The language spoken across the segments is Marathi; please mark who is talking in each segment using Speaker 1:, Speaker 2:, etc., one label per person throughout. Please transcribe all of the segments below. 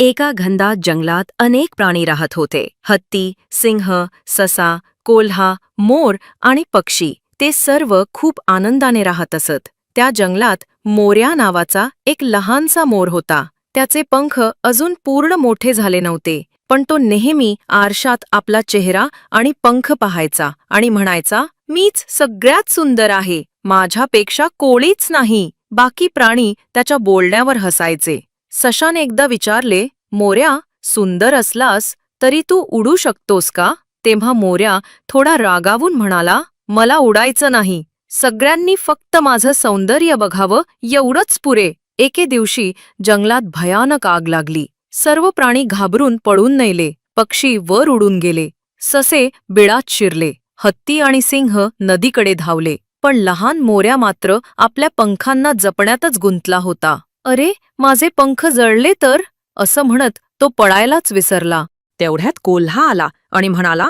Speaker 1: एका घनदाट जंगलात अनेक प्राणी राहत होते. हत्ती सिंह ससा कोल्हा मोर आणि पक्षी ते सर्व खूप आनंदाने राहत असत. त्या जंगलात मोर्या नावाचा एक लहानसा मोर होता. त्याचे पंख अजून पूर्ण मोठे झाले नव्हते पण तो नेहमी आरशात आपला चेहरा आणि पंख पाहायचा आणि म्हणायचा मीच सगळ्यात सुंदर आहे. माझ्यापेक्षा कोळीच नाही. बाकी प्राणी त्याच्या बोलण्यावर हसायचे. सशाने एकदा विचारले मोऱ्या सुंदर असलास तरी तू उडू शकतोस का? तेव्हा मोऱ्या थोडा रागावून म्हणाला मला उडायचं नाही. सगळ्यांनी फक्त माझं सौंदर्य बघावं एवढंच पुरे. एके दिवशी जंगलात भयानक आग लागली. सर्व प्राणी घाबरून पळून नेले. पक्षी वर उडून गेले. ससे बिळात शिरले. हत्ती आणि सिंह नदीकडे धावले. पण लहान मोऱ्या मात्र आपल्या पंखांना जपण्यातच गुंतला होता. अरे माझे पंख जळले तर? असं म्हणत तो पळायलाच विसरला. तेवढ्यात कोल्हा आला आणि म्हणाला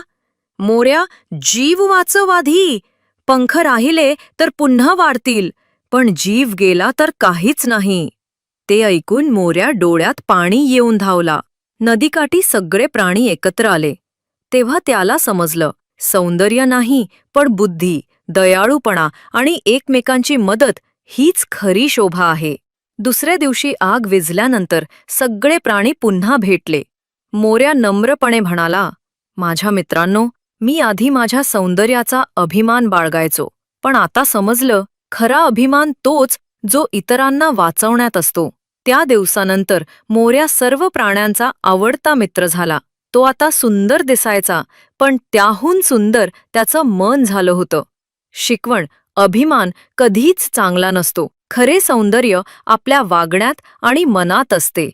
Speaker 1: मोऱ्या जीव वाचव आधी. पंख राहिले तर पुन्हा वाढतील पण जीव गेला तर काहीच नाही. ते ऐकून मोऱ्या डोळ्यात पाणी येऊन धावला. नदीकाठी सगळे प्राणी एकत्र आले. तेव्हा त्याला समजलं सौंदर्य नाही पण बुद्धी दयाळूपणा आणि एकमेकांची मदत हीच खरी शोभा आहे. दुसऱ्या दिवशी आग विझल्यानंतर सगळे प्राणी पुन्हा भेटले. मोऱ्या नम्रपणे म्हणाला माझ्या मित्रांनो मी आधी माझ्या सौंदर्याचा अभिमान बाळगायचो पण आता समजलं खरा अभिमान तोच जो इतरांना वाचवण्यात असतो. त्या दिवसानंतर मोऱ्या सर्व प्राण्यांचा आवडता मित्र झाला. तो आता सुंदर दिसायचा पण त्याहून सुंदर त्याचं मन झालं होतं. शिकवण अभिमान कधीच चांगला नसतो. खरे सौंदर्य आपल्या वागण्यात आणि मनात असते.